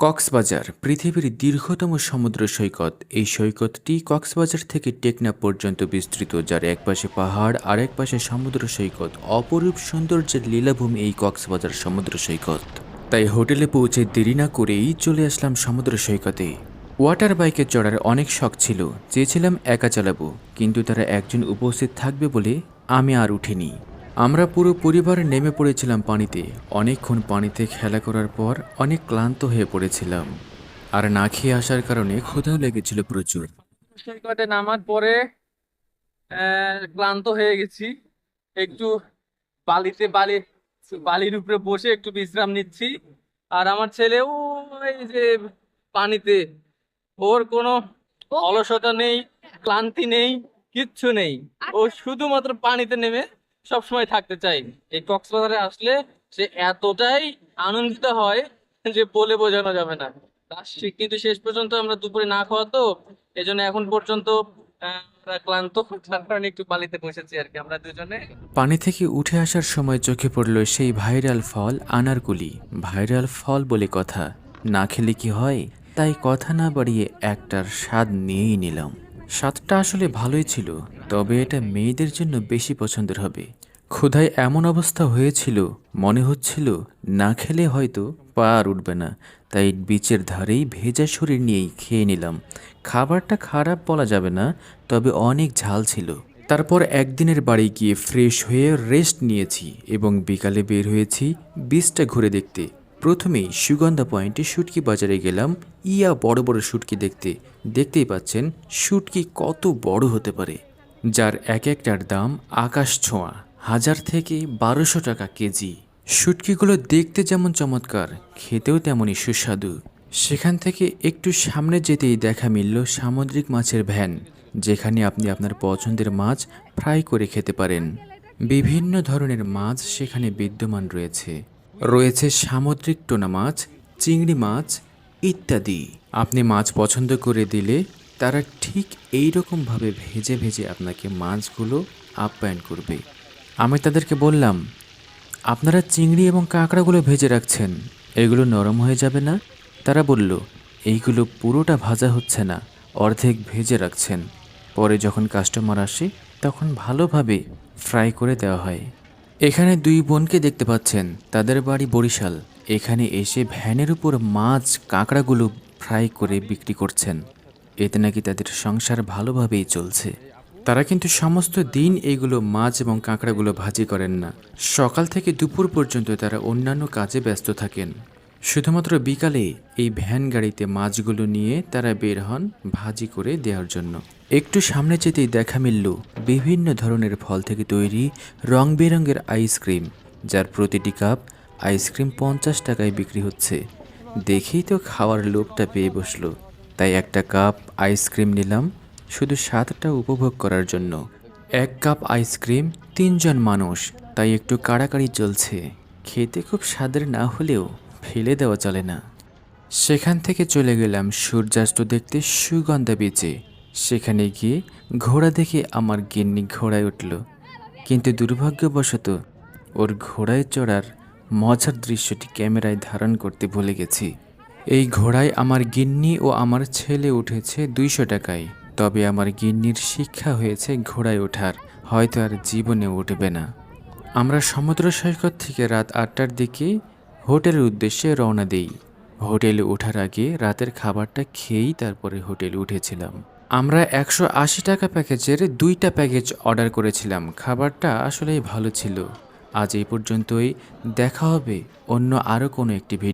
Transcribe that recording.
কক্সবাজার, পৃথিবীর দীর্ঘতম সমুদ্র সৈকত। এই সৈকতটি কক্সবাজার থেকে টেকনা পর্যন্ত বিস্তৃত, যার একপাশে পাহাড় আর এক পাশে সমুদ্র সৈকত। অপরূপ সৌন্দর্যের লীলাভূমি এই কক্সবাজার সমুদ্র সৈকত। তাই হোটেলে পৌঁছে দেরি না করেই চলে আসলাম সমুদ্র সৈকতে। ওয়াটার বাইকে চড়ার অনেক শখ ছিল, চেয়েছিলাম একা চালাবো, কিন্তু তারা একজন উপস্থিত থাকবে বলে আমি আর উঠিনি। আমরা পুরো পরিবার নেমে পড়েছিলাম পানিতে। অনেকক্ষণ পানিতে খেলা করার পর অনেক ক্লান্ত হয়ে পড়েছিলাম। আর না খেয়ে আসার কারণে ক্ষুধাও লেগেছিল প্রচুর। সৈকতে নামার পরে ক্লান্ত হয়ে গেছি। একটু বালিতে বালি, বালির উপরে বসে একটু বিশ্রাম নিচ্ছি। আর আমার ছেলেও এই যে পানিতে, ওর কোনো অলসতা নেই, ক্লান্তি নেই, কিচ্ছু নেই। ও শুধুমাত্র পানিতে নেমে সবসময় থাকতে চাই। এই কক্সবাজারে আসলে সে এতটাই আনন্দিত হয় যে বলে বোঝানো যাবে না। কিন্তু শেষ পর্যন্ত আমরা দুপুরে না খাওয়া তো এই জন্য এখন পর্যন্ত ক্লান্ত। একটু বালিতে বসেছি আর কি, আমরা দুজনে। পানি থেকে উঠে আসার সময় চোখে পড়ল সেই ভাইরাল ফল আনারকুলি। ভাইরাল ফল বলে কথা। না খেলে কি হয়? তাই কথা না বাড়িয়ে একটার স্বাদ নিয়েই নিলাম। স্বাদটা আসলে ভালোই ছিল, তবে এটা মেয়েদের জন্য বেশি পছন্দের হবে। ক্ষুধায় এমন অবস্থা হয়েছিল, মনে হচ্ছিল না খেলে হয়তো পা আর উঠবে না। তাই বিচের ধারেই ভেজা শরীর নিয়েই খেয়ে নিলাম। খাবারটা খারাপ বলা যাবে না, তবে অনেক ঝাল ছিল। তারপর একদিনের বাড়ি গিয়ে ফ্রেশ হয়ে রেস্ট নিয়েছি এবং বিকালে বের হয়েছি বিচটা ঘুরে দেখতে। প্রথমেই সুগন্ধা পয়েন্টে শুটকি বাজারে গেলাম, ইয়া বড় বড় শুটকি দেখতে। দেখতেই পাচ্ছেন শুটকি কত বড় হতে পারে, যার এক একটার দাম আকাশ ছোঁয়া। হাজার থেকে বারোশো টাকা কেজি। শুটকিগুলো দেখতে যেমন চমৎকার, খেতেও তেমনই সুস্বাদু। সেখান থেকে একটু সামনে যেতেই দেখা মিলল সামুদ্রিক মাছের ভ্যান, যেখানে আপনি আপনার পছন্দের মাছ ফ্রাই করে খেতে পারেন। বিভিন্ন ধরনের মাছ সেখানে বিদ্যমান রয়েছে। রয়েছে সামুদ্রিক টোনা মাছ, চিংড়ি মাছ ইত্যাদি। আপনি মাছ পছন্দ করে দিলে তারা ঠিক এই রকমভাবে ভেজে ভেজে আপনাকে মাছগুলো আপ্যায়ন করবে। আমি তাদেরকে বললাম, আপনারা চিংড়ি এবং কাঁকড়াগুলো ভেজে রাখছেন, এগুলো নরম হয়ে যাবে না? তারা বলল, এইগুলো পুরোটা ভাজা হচ্ছে না, অর্ধেক ভেজে রাখছেন। পরে যখন কাস্টমার আসে, তখন ভালোভাবে ফ্রাই করে দেওয়া হয়। এখানে দুই বোনকে দেখতে পাচ্ছেন, তাদের বাড়ি বরিশাল। এখানে এসে ভ্যানের উপর মাছ, কাঁকড়াগুলো ফ্রাই করে বিক্রি করছেন। এতে নাকি তাদের সংসার ভালোভাবেই চলছে। তারা কিন্তু সমস্ত দিন এইগুলো মাছ এবং কাঁকড়াগুলো ভাজি করেন না। সকাল থেকে দুপুর পর্যন্ত তারা অন্যান্য কাজে ব্যস্ত থাকেন। শুধুমাত্র বিকালে এই ভ্যান গাড়িতে মাছগুলো নিয়ে তারা বের হন ভাজি করে দেওয়ার জন্য। একটু সামনে যেতেই দেখা মিলল বিভিন্ন ধরনের ফল থেকে তৈরি রং বেরঙের আইসক্রিম, যার প্রতিটি কাপ আইসক্রিম পঞ্চাশ টাকায় বিক্রি হচ্ছে। দেখেই তো খাওয়ার লোভটা পেয়ে বসল। তাই একটা কাপ আইসক্রিম নিলাম শুধু স্বাদটা উপভোগ করার জন্য। এক কাপ আইসক্রিম, তিনজন মানুষ, তাই একটু কাড়াকাড়ি চলছে। খেতে খুব স্বাদের না হলেও ফেলে দেওয়া চলে না। সেখান থেকে চলে গেলাম সূর্যাস্ত দেখতে সুগন্ধা বিচে সেখানে গিয়ে ঘোড়া দেখে আমার গিন্নি ঘোড়ায় উঠল। কিন্তু দুর্ভাগ্যবশত ওর ঘোড়ায় চড়ার মজার দৃশ্যটি ক্যামেরায় ধারণ করতে ভুলে গেছি। এই ঘোড়ায় আমার গিন্নি ও আমার ছেলে উঠেছে দুইশো টাকায়। তবে আমার গিন্নির শিক্ষা হয়েছে ঘোড়ায় ওঠার, হয়তো আর জীবনে উঠবে না। আমরা সমুদ্র সৈকত থেকে রাত আটটার দিকে হোটেলের উদ্দেশ্যে রওনা দেই। হোটেলে ওঠার আগে রাতের খাবারটা খেয়েই তারপরে হোটেলে উঠেছিলাম। আমরা একশো আশি টাকা প্যাকেজের দুইটা প্যাকেজ অর্ডার করেছিলাম। খাবারটা আসলেই ভালো ছিল। আজ এই পর্যন্তই। দেখা হবে অন্য আরও কোনো একটি ভিডিও